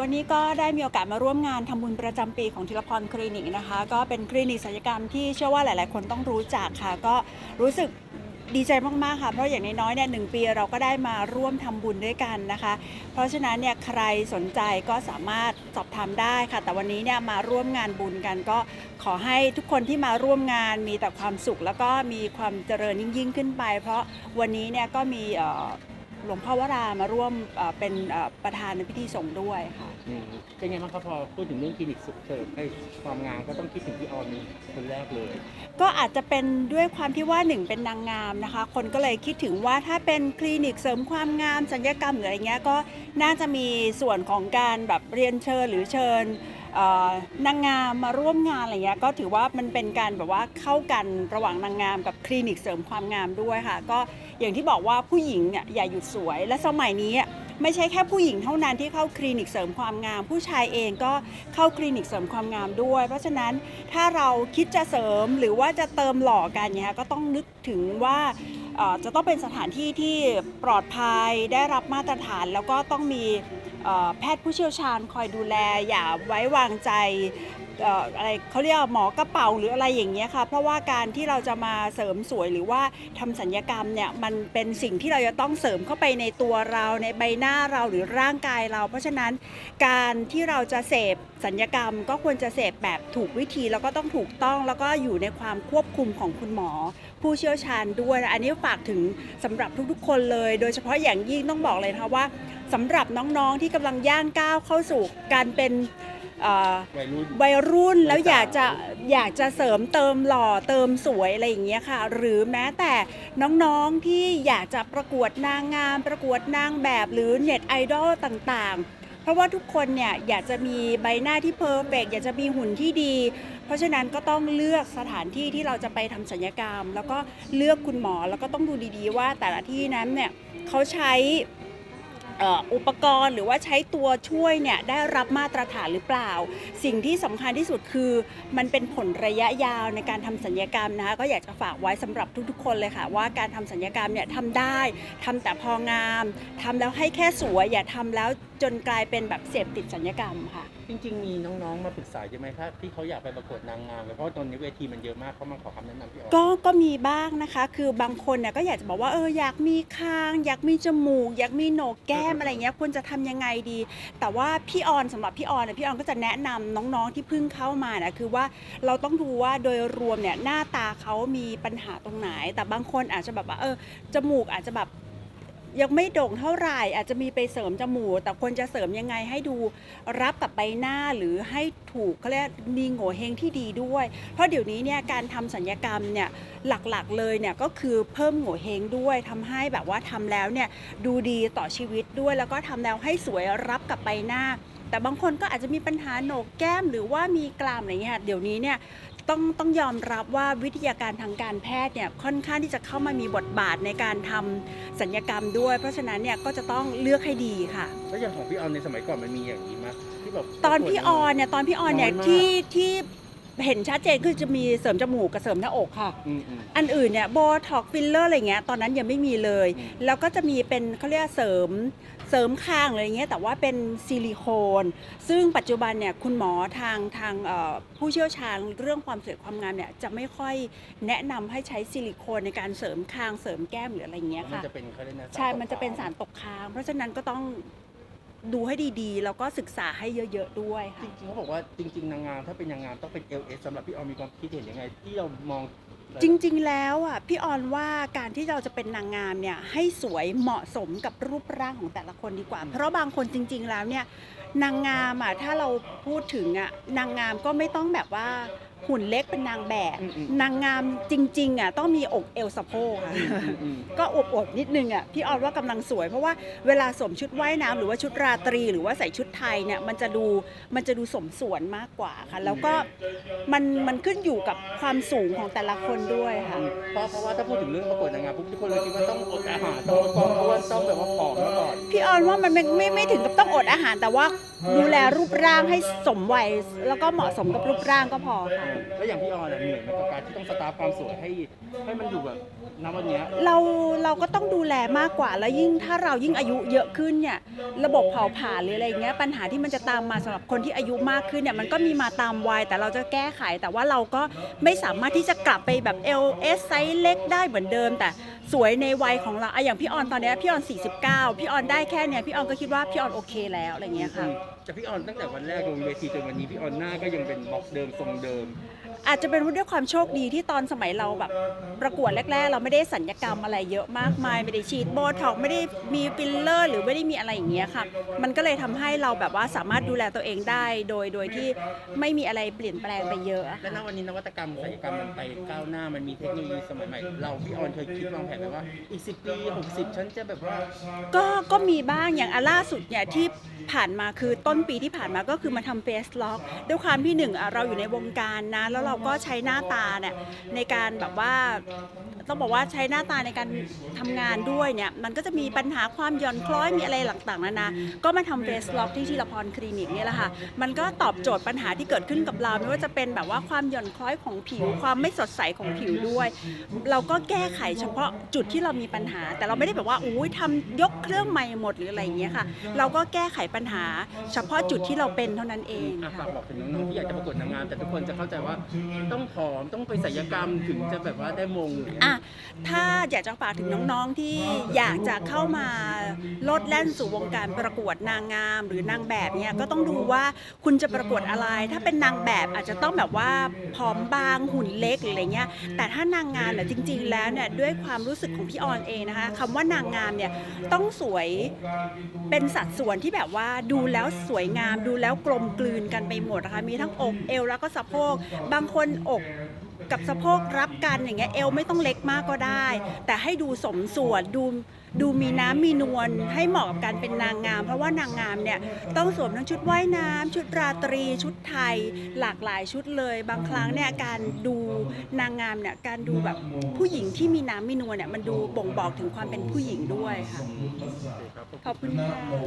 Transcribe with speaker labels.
Speaker 1: วันนี้ก็ได้มีโอกาสมาร่วมงานทำบุญประจำปีของธีรพรคลินิกนะคะ ก็เป็นคลินิกศัลยกรรมที่เชื่อว่าหลาย ๆ คนต้องรู้จักค่ะ ก็รู้สึกดีใจมาก ๆ ค่ะ เพราะอย่างน้อยๆเนี่ยหนึ่งปีเราก็ได้มาร่วมทำบุญด้วยกันนะคะ เพราะฉะนั้นเนี่ยใครสนใจก็สามารถสอบถามได้ค่ะ แต่วันนี้เนี่ยมาร่วมงานบุญกัน ก็ขอให้ทุกคนที่มาร่วมงานมีแต่ความสุข แล้วก็มีความเจริญยิ่ง ๆ ขึ้นไป เพราะวันนี้เนี่ยก็มี หลวงพ่อวรามาร่วมเอ่อเป็นเอ่อประธานในพิธีสงฆ์ด้วยค่ะ
Speaker 2: อืมเป็นไงบ้างครับพอพูดถึงเรื่องคลินิกสุขเสริมไอ้ความงามก็ต้องคิดถึงพี่ออนคนแรกเลย
Speaker 1: ก็อาจจะเป็นด้วยความที่ว่าหนึ่งเป็นนางงามนะคะ คนก็เลยคิดถึงว่าถ้าเป็นคลินิกเสริมความงามสัญญกรรมหรืออะไรเงี้ยก็น่าจะมีส่วนของการแบบเรียนเชิญหรือเชิญเอ่อนางงามมาร่วมงานอะไรเงี้ยก็ถือว่ามันเป็นการแบบว่าเข้ากันระหว่างนางงามกับคลินิกเสริมความงามด้วยค่ะ ก็ อย่างที่บอกว่าผู้หญิงเนี่ยอย่าหยุดสวย และสมัยนี้ไม่ใช่แค่ผู้หญิงเท่านั้นที่เข้าคลินิกเสริมความงาม ผู้ชายเองก็เข้าคลินิกเสริมความงามด้วย เพราะฉะนั้นถ้าเราคิดจะเสริมหรือว่าจะเติมหล่อกันเนี่ยก็ต้องนึกถึงว่าจะต้องเป็นสถานที่ที่ปลอดภัยได้รับมาตรฐานแล้วก็ต้องมี แพทย์ผู้เชี่ยวชาญคอยดูแลอย่าไว้วางใจอออะไรเขาเรียกหมอกระเป๋าหรืออะไรอย่างเงี้ยค่ะเพราะว่าการที่เราจะมาเสริมสวยหรือว่าทำสัญญกรรมเนี่ยมันเป็นสิ่งที่เราจะต้องเสริมเข้าไปในตัวเราในใบหน้าเราหรือร่างกายเรา เพราะฉะนั้นการที่เราจะเสพสัญญกรรมก็ควรจะเสพแบบถูกวิธีแล้วก็ต้องถูกต้องแล้วก็อยู่ในความควบคุมของคุณหมอ ผู้เชี่ยวชาญด้วย อันนี้ฝากถึงสำหรับทุกๆ คนเลย โดยเฉพาะอย่างยิ่งต้องบอกเลยนะคะว่า สำหรับน้องๆที่กำลังย่างก้าวเข้าสู่การเป็นเอ่อ
Speaker 2: วัยรุ่น
Speaker 1: วัยรุ่นแล้ว
Speaker 2: วัยสาว
Speaker 1: อยากจะอยากจะเสริมเติมหล่อเติมสวยอะไรอย่างเงี้ยค่ะ หรือแม้แต่น้องๆที่อยากจะประกวดนางงาม ประกวดนางแบบหรือเน็ตไอดอลต่างๆ เพราะว่าทุกคนเนี่ยอยากจะมีใบหน้าที่เพอร์เฟกอยากจะมีหุ่นที่ดี เพราะฉะนั้นก็ต้องเลือกสถานที่ที่เราจะไปทำศัลยกรรม แล้วก็เลือกคุณหมอแล้วก็ต้องดูดีๆ ว่าแต่ละที่นั้นเนี่ยเขาใช้เอุปกรณ์หรือว่าใช้ตัวช่วยเนี่ยได้รับมาตรฐานหรือเปล่า สิ่งที่สำคัญที่สุดคือมันเป็นผลระยะยาวในการทำสัญญกรรมนะคะก็อยากจะฝากไว้สำหรับทุกๆ คนเลยค่ะ ว่าการทำสัญญกรรมเนี่ยทำได้ทำแต่พองามทำแล้วให้แค่สวยอย่าทำแล้วจนกลายเป็นแบบเสพติดสัญญกรรมค่ะ
Speaker 2: จริง ๆ มีน้องๆ มาปรึกษาใช่ไหมถ้าที่เขาอยากไปประกวดนางงามเลยเพราะว่าตอนนี้เวทีมันเยอะมากเขามาขอคำแนะนำพี่ออน
Speaker 1: ก็ก็มีบ้างนะคะ คือบางคนเนี่ยก็อยากจะบอกว่าเอออยากมีคาง อยากมีจมูก อยากมีโหนกแก้มอะไรเงี้ยควรจะทำยังไงดี แต่ว่าพี่ออนสำหรับพี่ออนเนี่ยพี่ออนก็จะแนะนำน้องๆที่เพิ่งเข้ามานะคือว่าเราต้องดูว่าโดยรวมเนี่ยหน้าตาเขามีปัญหาตรงไหน แต่บางคนอาจจะแบบว่าเออจมูกอาจจะแบบ ยังไม่โด่งเท่าไหร่อาจจะมีไปเสริมจมูกแต่ควรจะเสริมยังไงให้ดูรับกับใบหน้าหรือให้ถูกเขาเรียกมีโง่เฮงที่ดีด้วย เพราะเดี๋ยวนี้เนี่ยการทำสัญญกรรมเนี่ยหลักๆเลยเนี่ยก็คือเพิ่มโง่เฮงด้วยทำให้แบบว่าทำแล้วเนี่ยดูดีต่อชีวิตด้วย แล้วก็ทำแล้วให้สวยรับกับใบหน้า แต่บางคนก็อาจจะมีปัญหาโหนกแก้มหรือว่ามีกรามอะไรเงี้ยค่ะเดี๋ยวนี้เนี่ยต้องต้องยอมรับว่าวิทยาการทางการแพทย์เนี่ยค่อนข้างที่จะเข้ามามีบทบาทในการทำสัญญกรรมด้วย เพราะฉะนั้นเนี่ยก็จะต้องเลือกให้ดีค่ะ
Speaker 2: แล้วอย่างของพี่ออนในสมัยก่อนมันมีอย่างนี้ไหมที่แบบ
Speaker 1: ตอนพี่ออนเนี่ยตอนพี่ออนเนี่ย
Speaker 2: น้อยมาก
Speaker 1: ที่ที่ เห็นชัดเจนคือจะมีเสริมจมูกกับเสริมหน้าอกค่ะ
Speaker 2: อืมอืม
Speaker 1: อันอื่นเนี่ยโบท็อกฟิลเลอร์อะไรเงี้ยตอนนั้นยังไม่มีเลย
Speaker 2: อืม
Speaker 1: แล้วก็จะมีเป็นเขาเรียกเสริมเสริมคางอะไรเงี้ยแต่ว่าเป็นซิลิโคน ซึ่งปัจจุบันเนี่ยคุณหมอทางทางเอ่อผู้เชี่ยวชาญเรื่องความสวยความงามเนี่ยจะไม่ค่อยแนะนำให้ใช้ซิลิโคนในการเสริมคางเสริมแก้มหรืออะไรเงี้ย
Speaker 2: มัน
Speaker 1: ค่ะ
Speaker 2: จะเป็นเขาเรียกนะ
Speaker 1: ใช่ มันจะเป็นสารตกค้าง เพราะฉะนั้นก็ต้อง ดูให้ดีๆ แล้วก็ศึกษาให้เยอะ ๆ ด้วย
Speaker 2: จ
Speaker 1: ค่ะ
Speaker 2: ริงๆเขาบอกว่าจริง ๆ นางงามถ้าเป็นนางงามต้องเป็น LS สำหรับพี่ออนมีความคิดเห็นยังไง ที่เรามอง
Speaker 1: จริง ๆ แล้วอะพี่ออนว่าการที่เราจะเป็นนางงามเนี่ยให้สวยเหมาะสมกับรูปร่างของแต่ละคนดีกว่า เพราะบางคนจริง ๆ แล้วเนี่ย นางงามอะถ้าเราพูดถึงอะนางงามก็ไม่ต้องแบบว่าหุ่นเล็กเป็นนางแบบ
Speaker 2: อืมอืม
Speaker 1: นางงามจริงๆอะต้องมีอกเอวสะโพกค่ะ
Speaker 2: อืมอืม
Speaker 1: ก็อวบๆนิดนึงอะพี่ออนว่ากำลังสวย เพราะว่าเวลาสวมชุดว่ายน้ำหรือว่าชุดราตรี หรือว่าใส่ชุดไทยเนี่ยมันจะดูมันจะดูสมส่วนมากกว่าค่ะ แล้วก็มันมันขึ้นอยู่กับความสูงของแต่ละคนด้วยค่ะ
Speaker 2: เพราะเพราะว่าถ้าพูดถึงเรื่องประกวดนางงามปุ๊บทุกคนเลยคิดว่าต้องอดอาหารต้องลดความอ้วนต้องแบบว่าผอมมาก่อน
Speaker 1: พี่ออนว่ามันไม่ไม่ไม่ถึงกับต้องอดอาหารแต่ว่าดูแลรูปร่างให้สมวัยแล้วก็เหมาะสมกับรูปร่างก็พอค่ะา
Speaker 2: แล้วอย่างพี่ออนอะเหนื่อยไหมกับการที่ต้องสตาร์ฟความสวยให้ให้มันอยู่แบบณวันเนี้ย
Speaker 1: เราเราก็ต้องดูแลมากกว่าแล้วยิ่งถ้าเรายิ่งอายุเยอะขึ้นเนี่ยระบบเผาผลาญหรืออะไรอย่างเงี้ยปัญหาที่มันจะตามมาสำหรับคนที่อายุมากขึ้นเนี่ยมันก็มีมาตามวัยแต่เราจะแก้ไข แต่ว่าเราก็ไม่สามารถที่จะกลับไปแบบ L S ไซส์เล็กได้เหมือนเดิมแต่ สวยในวัยของเราอะอย่างพี่ออนตอนเนี้ยพี่ออน 49 พี่ออนได้แค่เนี้ยพี่ออนก็คิดว่าพี่ออนโอเคแล้วอะไรเงี้ยค่ะ
Speaker 2: แต่พี่ออนตั้งแต่วันแรกลงเวทีจนวันนี้พี่ออนหน้าก็ยังเป็นบล็อกเดิมทรงเดิม
Speaker 1: อาจจะเป็นเพราะด้วยความโชคดีที่ตอนสมัยเราแบบประกวดแรก ๆ เราไม่ได้สัญญกรรมอะไรเยอะมากมาย ไม่ได้ฉีดโบท็อกซ์ไม่ได้มีฟิลเลอร์ หรือไม่ได้มีอะไรอย่างเงี้ยค่ะมันก็เลยทำให้เราแบบว่าสามารถดูแลตัวเองได้โดยโดยที่ไม่มีอะไรเปลี่ยนแปลงไปเยอะอะ
Speaker 2: และณวันนี้นวัตกรรมศัลยกรรมมันไปก้าวหน้ามันมีเทคโนโลยีสมัยใหม่เราพี่ออนเคยคิดวางแผนไหมว่าอีก10ปี60ฉันจะแบบว่า
Speaker 1: ก็ก็มีบ้างอย่างอันล่าสุดเนี่ยที่ผ่านมาคือต้นปีที่ผ่านมาก็คือมาทำเฟสล็อกด้วยความที่หนึ่งอะเราอยู่ในวงการนะแล้วเราราก็ใช้หน้าตาเนี่ยในการแบบว่าต้องบอกว่าใช้หน้าตาในการทำงานด้วยเนี่ยมันก็จะมีปัญหาความหย่อนคล้อยมีอะไรต่างๆนานาก็มาทำเฟสล็อกที่ทีละพรคลินิกเนี่ยแหละค่ะมันก็ตอบโจทย์ปัญหาที่เกิดขึ้นกับเราไม่ว่าจะเป็นแบบว่าความหย่อนคล้อยของผิว ความไม่สดใสของผิวด้วย เราก็แก้ไขเฉพาะจุดที่เรามีปัญหา แต่เราไม่ได้แบบว่าอุ้ยทำยกเครื่องใหม่หมดหรืออะไรอย่างเงี้ยค่ะ เราก็แก้ไขปัญหา เฉพาะจุดที่เราเป็นเท่านั้นเองค่ะ
Speaker 2: ฝากบอกถึงน้องๆที่อยากจะประกวดนางงามแต่ทุกคนจะเข้าใจว่าต้องผอมต้องไปศัลยกรรมถึงจะแบบว่าได้มง
Speaker 1: อะถ้าอยากจะฝากถึงน้องๆที่อยากจะเข้ามาโลดแล่นสู่วงการประกวดนางงาม หรือนางแบบเนี่ยก็ต้องดูว่าคุณจะประกวดอะไร ถ้าเป็นนางแบบอาจจะต้องแบบว่าผอมบางหุ่นเล็กหรืออะไรเงี้ยแต่ถ้านางงามเนี่ยจริง ๆ แล้วเนี่ยด้วยความรู้สึกของพี่ออนเองนะคะคำว่านางงามเนี่ยต้องสวยเป็นสัดส่วนที่แบบว่าดูแล้วสวยงาม ดูแล้วกลมกลืนกันไปหมดนะคะมีทั้งอกเอวแล้วก็สะโพกบางคนอกกับสะโพกรับกันอย่างเงี้ยเอวไม่ต้องเล็กมากก็ได้ แต่ให้ดูสมส่วนดูดูมีน้ำมีนวลให้เหมาะกับการเป็นนางงาม เพราะว่านางงามเนี่ยต้องสวมทั้งชุดว่ายน้ำชุดราตรี ชุดไทย หลากหลายชุดเลย บางครั้งเนี่ยการดูนางงามเนี่ยการดูแบบผู้หญิงที่มีน้ำมีนวลเนี่ยมันดูบ่งบอกถึงความเป็นผู้หญิงด้วยค่ะขอบคุณค่ะ